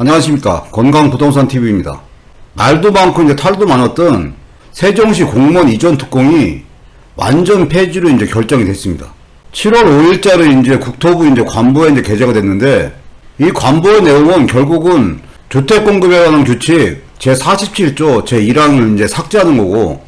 안녕하십니까 건강부동산TV입니다. 말도 많고 이제 탈도 많았던 세종시 공무원 이전 특공이 완전 폐지로 이제 결정이 됐습니다. 7월 5일자로 이제 국토부 이제 관부에 이제 게재가 됐는데 이 관부의 내용은 결국은 주택 공급에 관한 규칙 제 47조 제 1항을 이제 삭제하는 거고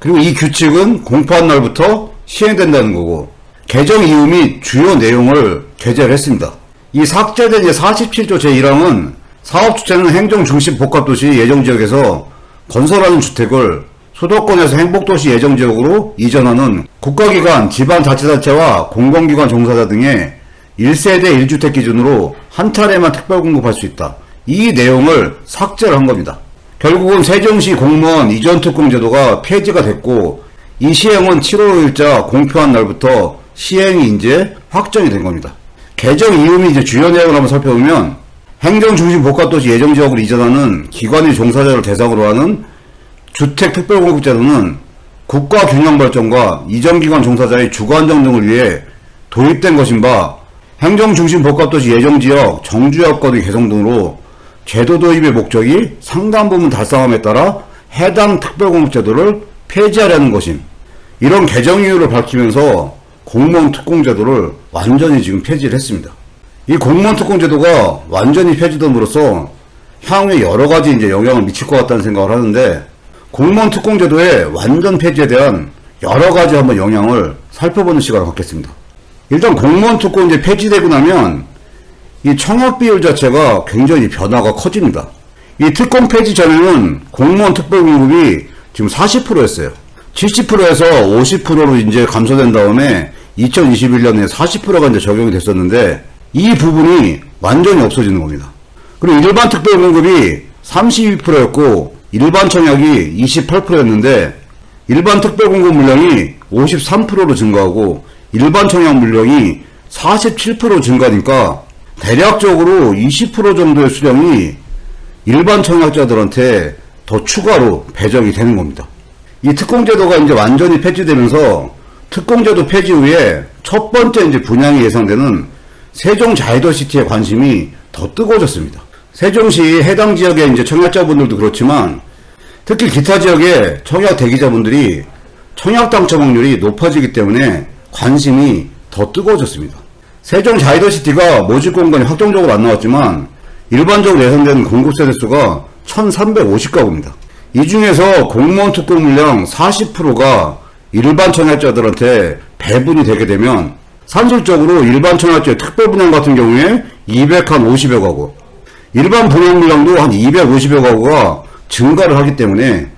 그리고 이 규칙은 공포한 날부터 시행된다는 거고 개정 이유 및 주요 내용을 게재를 했습니다. 이 삭제된 이제 47조 제1항은 사업 주체는 행정 중심 복합도시 예정 지역에서 건설하는 주택을 수도권에서 행복도시 예정 지역으로 이전하는 국가기관, 지방자치단체와 공공기관 종사자 등의 1세대 1주택 기준으로 한 차례만 특별 공급할 수 있다. 이 내용을 삭제를 한 겁니다. 결국은 세종시 공무원 이전 특공 제도가 폐지가 됐고 이 시행은 7월 5일자 공표한 날부터 시행이 이제 확정이 된 겁니다. 개정 이유 및 주요 내용을 한번 살펴보면 행정중심 복합도시 예정지역으로 이전하는 기관의 종사자를 대상으로 하는 주택 특별공급제도는 국가 균형 발전과 이전기관 종사자의 주거 안정 등을 위해 도입된 것인 바 행정중심 복합도시 예정지역 정주여건의 개성 등으로 제도 도입의 목적이 상당 부분 달성함에 따라 해당 특별공급제도를 폐지하려는 것임. 이런 개정 이유를 밝히면서 공무원 특공제도를 완전히 지금 폐지를 했습니다. 이 공무원 특공제도가 완전히 폐지됨으로써 향후에 여러 가지 이제 영향을 미칠 것 같다는 생각을 하는데 공무원 특공 제도의 완전 폐지에 대한 여러 가지 한번 영향을 살펴보는 시간을 갖겠습니다. 일단 공무원 특공 이제 폐지되고 나면 이 청약 비율 자체가 굉장히 변화가 커집니다. 이 특공 폐지 전에는 공무원 특별 공급이 지금 40%였어요. 70%에서 50%로 이제 감소된 다음에 2021년에 40%가 이제 적용이 됐었는데 이 부분이 완전히 없어지는 겁니다. 그리고 일반 특별 공급이 32%였고 일반 청약이 28%였는데 일반 특별 공급 물량이 53%로 증가하고 일반 청약 물량이 47% 증가니까 대략적으로 20% 정도의 수량이 일반 청약자들한테 더 추가로 배정이 되는 겁니다. 이 특공제도가 이제 완전히 폐지되면서 특공제도 폐지 후에 첫 번째 이제 분양이 예상되는 세종 자이더시티의 관심이 더 뜨거워졌습니다. 세종시 해당 지역의 이제 청약자분들도 그렇지만 특히 기타 지역의 청약 대기자분들이 청약 당첨 확률이 높아지기 때문에 관심이 더 뜨거워졌습니다. 세종 자이더시티가 모집 공간이 확정적으로 안 나왔지만 일반적으로 예상되는 공급 세대 수가 1350가구입니다. 이 중에서 공무원 특공 물량 40%가 일반 청약자들한테 배분이 되게 되면 산술적으로 일반 청약자의 특별 분양 같은 경우에 250여 가구, 일반 분양 물량도 한 250여 가구가 증가를 하기 때문에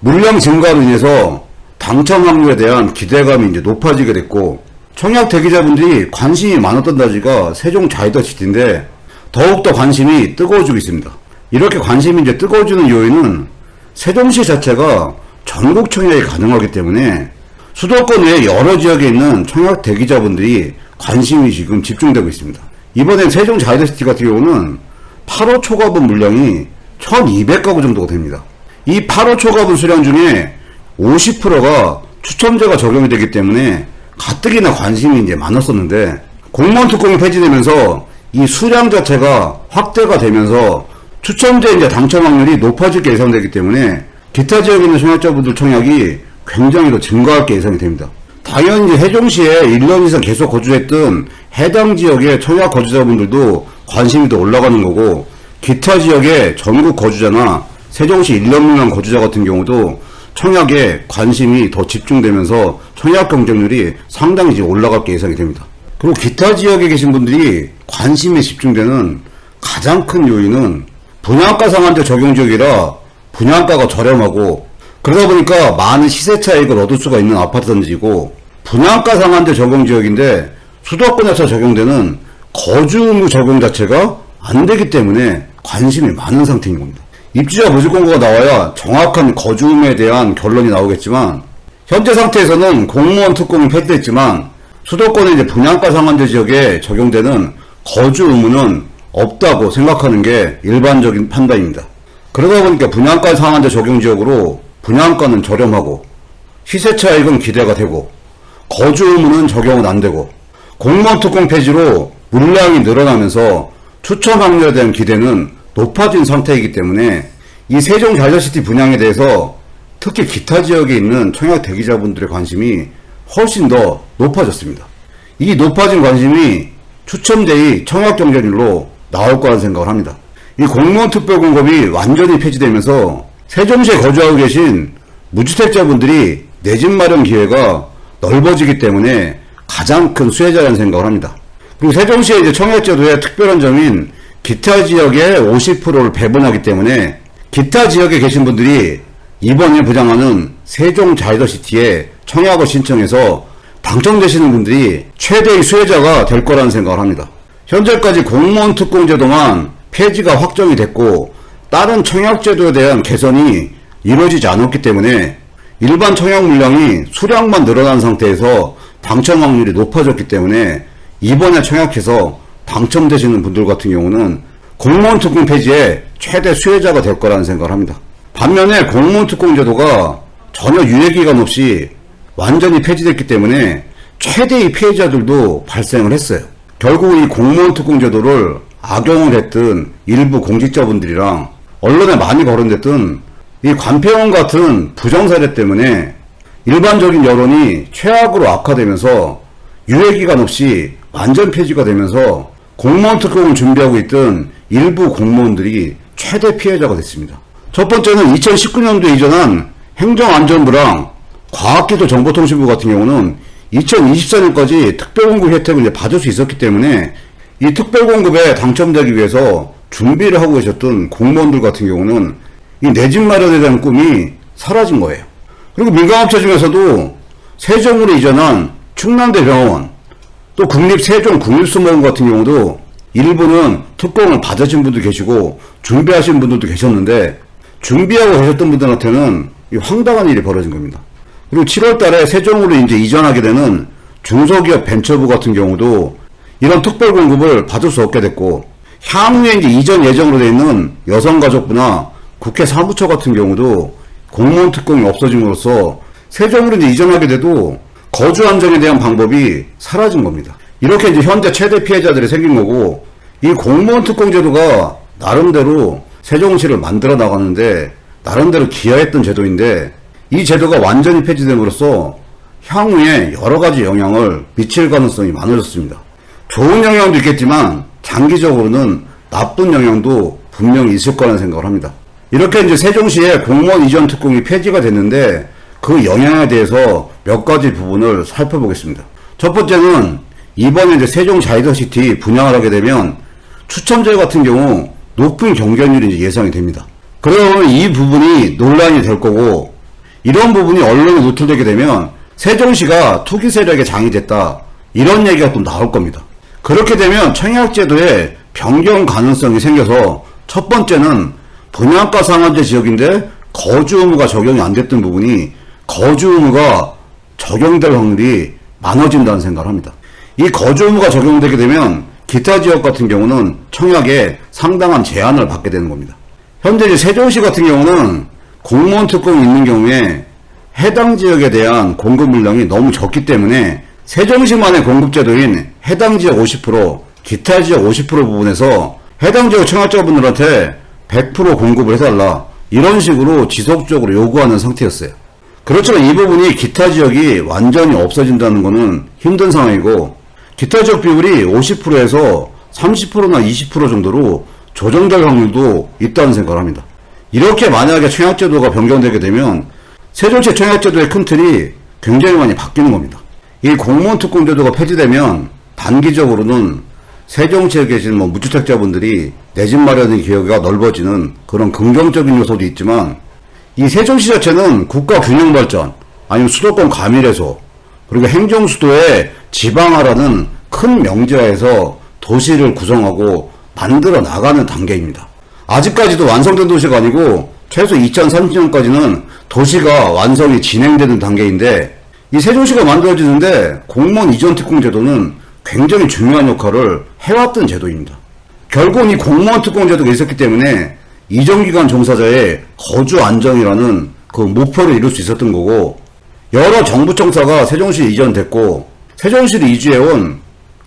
물량 증가로 인해서 당첨 확률에 대한 기대감이 이제 높아지게 됐고 청약 대기자분들이 관심이 많았던 다지가 세종 자이더 시티인데 더욱더 관심이 뜨거워지고 있습니다. 이렇게 관심이 이제 뜨거워지는 요인은 세종시 자체가 전국 청약이 가능하기 때문에 수도권 외 여러 지역에 있는 청약 대기자분들이 관심이 지금 집중되고 있습니다. 이번엔 세종 자이더시티 같은 경우는 8호 초과분 물량이 1200가구 정도가 됩니다. 이 8호 초과분 수량 중에 50%가 추첨제가 적용이 되기 때문에 가뜩이나 관심이 이제 많았었는데 공무원 특공이 폐지되면서 이 수량 자체가 확대가 되면서 추첨제 이제 당첨 확률이 높아질 게 예상되기 때문에 기타 지역에 있는 청약자분들 청약이 굉장히 더 증가할 게 예상이 됩니다. 당연히 이제 해종시에 1년 이상 계속 거주했던 해당 지역의 청약 거주자분들도 관심이 더 올라가는 거고 기타 지역의 전국 거주자나 세종시 1년 미만 거주자 같은 경우도 청약에 관심이 더 집중되면서 청약 경쟁률이 상당히 지금 올라갈 게 예상이 됩니다. 그리고 기타 지역에 계신 분들이 관심이 집중되는 가장 큰 요인은 분양가 상한제 적용 지역이라 분양가가 저렴하고 그러다 보니까 많은 시세 차익을 얻을 수가 있는 아파트 단지이고 분양가 상한제 적용 지역인데 수도권에서 적용되는 거주 의무 적용 자체가 안 되기 때문에 관심이 많은 상태인 겁니다. 입주자 모집 공고가 나와야 정확한 거주 의무에 대한 결론이 나오겠지만 현재 상태에서는 공무원 특공이 폐지됐지만 수도권의 이제 분양가 상한제 지역에 적용되는 거주 의무는 없다고 생각하는 게 일반적인 판단입니다. 그러다 보니까 분양가 상한제 적용 지역으로 분양가는 저렴하고 시세 차익은 기대가 되고 거주 의무는 적용은 안 되고 공무원 특공 폐지로 물량이 늘어나면서 추첨 확률에 대한 기대는 높아진 상태이기 때문에 이 세종 자이더시티 분양에 대해서 특히 기타 지역에 있는 청약 대기자분들의 관심이 훨씬 더 높아졌습니다. 이 높아진 관심이 추첨제의 청약 경쟁률로 나올 거라는 생각을 합니다. 이 공무원 특별 공급이 완전히 폐지되면서 세종시에 거주하고 계신 무주택자분들이 내 집 마련 기회가 넓어지기 때문에 가장 큰 수혜자라는 생각을 합니다. 그리고 세종시의 이제 청약제도의 특별한 점인 기타 지역의 50%를 배분하기 때문에 기타 지역에 계신 분들이 이번에 부장하는 세종 자이더시티에 청약을 신청해서 당첨되시는 분들이 최대의 수혜자가 될 거라는 생각을 합니다. 현재까지 공무원 특공 제도만 폐지가 확정이 됐고 다른 청약 제도에 대한 개선이 이루어지지 않았기 때문에 일반 청약 물량이 수량만 늘어난 상태에서 당첨 확률이 높아졌기 때문에 이번에 청약해서 당첨되시는 분들 같은 경우는 공무원 특공 폐지의 최대 수혜자가 될 거라는 생각을 합니다. 반면에 공무원 특공 제도가 전혀 유예기간 없이 완전히 폐지됐기 때문에 최대의 피해자들도 발생을 했어요. 결국 이 공무원 특공 제도를 악용을 했던 일부 공직자분들이랑 언론에 많이 거론됐던 이 관폐원 같은 부정사례 때문에 일반적인 여론이 최악으로 악화되면서 유예기간 없이 완전 폐지가 되면서 공무원 특공을 준비하고 있던 일부 공무원들이 최대 피해자가 됐습니다. 첫 번째는 2019년도에 이전한 행정안전부랑 과학기술 정보통신부 같은 경우는 2024년까지 특별공급 혜택을 받을 수 있었기 때문에 이 특별공급에 당첨되기 위해서 준비를 하고 계셨던 공무원들 같은 경우는 이 내 집 마련에 대한 꿈이 사라진 거예요. 그리고 민간업체 중에서도 세종으로 이전한 충남대 병원 또 국립 세종 국립수목원 같은 경우도 일부는 특공을 받으신 분도 계시고 준비하신 분들도 계셨는데 준비하고 계셨던 분들한테는 이 황당한 일이 벌어진 겁니다. 그리고 7월 달에 세종으로 이제 이전하게 되는 중소기업 벤처부 같은 경우도 이런 특별 공급을 받을 수 없게 됐고 향후에 이제 이전 예정으로 되어 있는 여성가족부나 국회 사무처 같은 경우도 공무원 특공이 없어짐으로써 세종으로 이제 이전하게 돼도 거주 안정에 대한 방법이 사라진 겁니다. 이렇게 이제 현재 최대 피해자들이 생긴 거고 이 공무원 특공 제도가 나름대로 세종시를 만들어 나가는데 나름대로 기여했던 제도인데 이 제도가 완전히 폐지됨으로써 향후에 여러 가지 영향을 미칠 가능성이 많아졌습니다. 좋은 영향도 있겠지만 장기적으로는 나쁜 영향도 분명히 있을 거라는 생각을 합니다. 이렇게 이제 세종시에 공무원 이전 특공이 폐지가 됐는데 그 영향에 대해서 몇 가지 부분을 살펴보겠습니다. 첫 번째는 이번에 이제 세종 자이더시티 분양을 하게 되면 추첨제 같은 경우 높은 경쟁률이 예상이 됩니다. 그러면 이 부분이 논란이 될 거고 이런 부분이 언론에 노출되게 되면 세종시가 투기 세력의 장이 됐다 이런 얘기가 또 나올 겁니다. 그렇게 되면 청약제도에 변경 가능성이 생겨서 첫 번째는 분양가 상한제 지역인데 거주 의무가 적용이 안 됐던 부분이 거주 의무가 적용될 확률이 많아진다는 생각을 합니다. 이 거주 의무가 적용되게 되면 기타 지역 같은 경우는 청약에 상당한 제한을 받게 되는 겁니다. 현재 세종시 같은 경우는 공무원 특공이 있는 경우에 해당 지역에 대한 공급 물량이 너무 적기 때문에 세종시만의 공급 제도인 해당 지역 50%, 기타 지역 50% 부분에서 해당 지역 청약자분들한테 100% 공급을 해달라 이런 식으로 지속적으로 요구하는 상태였어요. 그렇지만 이 부분이 기타 지역이 완전히 없어진다는 것은 힘든 상황이고 기타 지역 비율이 50%에서 30%나 20% 정도로 조정될 확률도 있다는 생각을 합니다. 이렇게 만약에 청약제도가 변경되게 되면 세종시 청약제도의 큰 틀이 굉장히 많이 바뀌는 겁니다. 이 공무원 특공제도가 폐지되면 단기적으로는 세종시에 계신 뭐 무주택자분들이 내 집 마련의 기회가 넓어지는 그런 긍정적인 요소도 있지만 이 세종시 자체는 국가 균형 발전 아니면 수도권 과밀해소 그리고 행정 수도의 지방화라는 큰 명제하에서 도시를 구성하고 만들어 나가는 단계입니다. 아직까지도 완성된 도시가 아니고 최소 2030년까지는 도시가 완성이 진행되는 단계인데 이 세종시가 만들어지는데 공무원 이전 특공 제도는 굉장히 중요한 역할을 해왔던 제도입니다. 결국은 이 공무원 특공 제도가 있었기 때문에 이전기간 종사자의 거주 안정이라는 그 목표를 이룰 수 있었던 거고 여러 정부 청사가 세종시에 이전됐고 세종시를 이주해온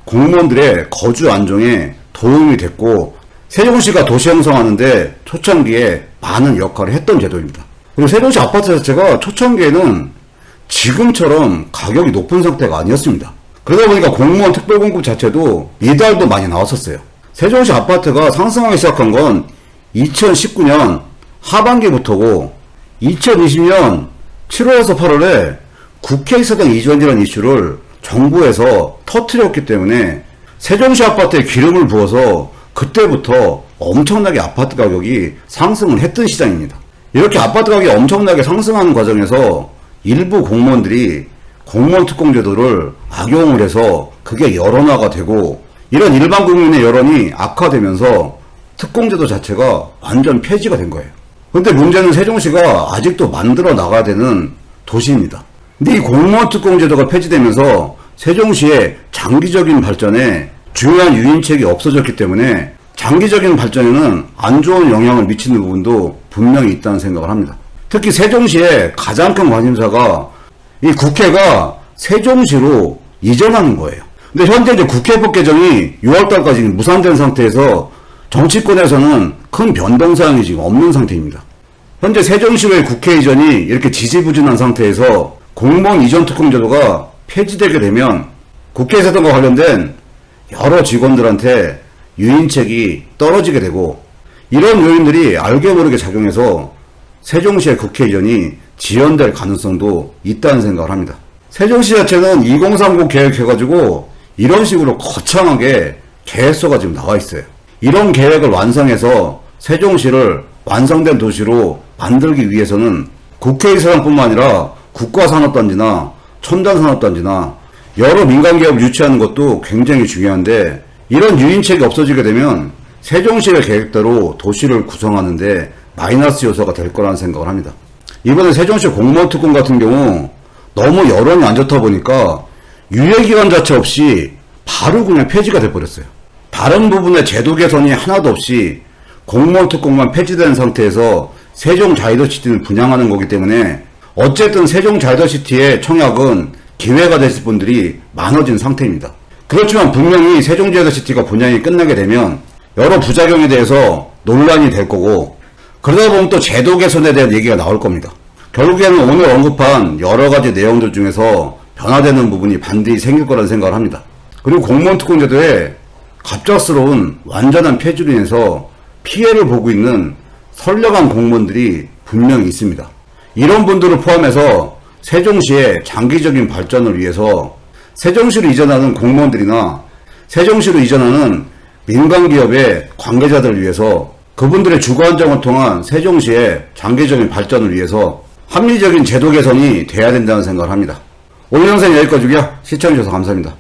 공무원들의 거주 안정에 도움이 됐고 세종시가 도시 형성하는데 초창기에 많은 역할을 했던 제도입니다. 그리고 세종시 아파트 자체가 초창기에는 지금처럼 가격이 높은 상태가 아니었습니다. 그러다 보니까 공무원 특별 공급 자체도 이달도 많이 나왔었어요. 세종시 아파트가 상승하기 시작한 건 2019년 하반기부터고 2020년 7월에서 8월에 국회의사당 이전이라는 이슈를 정부에서 터트렸기 때문에 세종시 아파트에 기름을 부어서 그때부터 엄청나게 아파트 가격이 상승을 했던 시장입니다. 이렇게 아파트 가격이 엄청나게 상승하는 과정에서 일부 공무원들이 공무원 특공제도를 악용을 해서 그게 여론화가 되고 이런 일반 국민의 여론이 악화되면서 특공제도 자체가 완전 폐지가 된 거예요. 근데 문제는 세종시가 아직도 만들어 나가야 되는 도시입니다. 근데 이 공무원 특공제도가 폐지되면서 세종시의 장기적인 발전에 중요한 유인책이 없어졌기 때문에 장기적인 발전에는 안 좋은 영향을 미치는 부분도 분명히 있다는 생각을 합니다. 특히 세종시의 가장 큰 관심사가 이 국회가 세종시로 이전하는 거예요. 근데 현재 이제 국회법 개정이 6월달까지 무산된 상태에서 정치권에서는 큰 변동사항이 지금 없는 상태입니다. 현재 세종시의 국회 이전이 이렇게 지지부진한 상태에서 공무원 이전 특공제도가 폐지되게 되면 국회에서과 관련된 여러 직원들한테 유인책이 떨어지게 되고 이런 요인들이 알게 모르게 작용해서 세종시의 국회 이전이 지연될 가능성도 있다는 생각을 합니다. 세종시 자체는 2030 계획해가지고 이런 식으로 거창하게 계획서가 지금 나와 있어요. 이런 계획을 완성해서 세종시를 완성된 도시로 만들기 위해서는 국회의사당뿐만 아니라 국가산업단지나 첨단산업단지나 여러 민간기업을 유치하는 것도 굉장히 중요한데 이런 유인책이 없어지게 되면 세종시의 계획대로 도시를 구성하는데 마이너스 요소가 될 거라는 생각을 합니다. 이번에 세종시 공무원 특권 같은 경우 너무 여론이 안 좋다 보니까 유예기간 자체 없이 바로 그냥 폐지가 돼버렸어요. 다른 부분의 제도 개선이 하나도 없이 공무원 특권만 폐지된 상태에서 세종 자이더시티를 분양하는 거기 때문에 어쨌든 세종 자이더시티의 청약은 기회가 됐을 분들이 많아진 상태입니다. 그렇지만 분명히 세종 자이더시티가 분양이 끝나게 되면 여러 부작용에 대해서 논란이 될 거고 그러다 보면 또 제도 개선에 대한 얘기가 나올 겁니다. 결국에는 오늘 언급한 여러 가지 내용들 중에서 변화되는 부분이 반드시 생길 거라는 생각을 합니다. 그리고 공무원 특권제도에 갑작스러운 완전한 폐지로 인해서 피해를 보고 있는 선량한 공무원들이 분명히 있습니다. 이런 분들을 포함해서 세종시의 장기적인 발전을 위해서 세종시로 이전하는 공무원들이나 세종시로 이전하는 민간기업의 관계자들을 위해서 그분들의 주거 안정을 통한 세종시의 장기적인 발전을 위해서 합리적인 제도 개선이 돼야 된다는 생각을 합니다. 오늘 영상 여기까지고요. 시청해주셔서 감사합니다.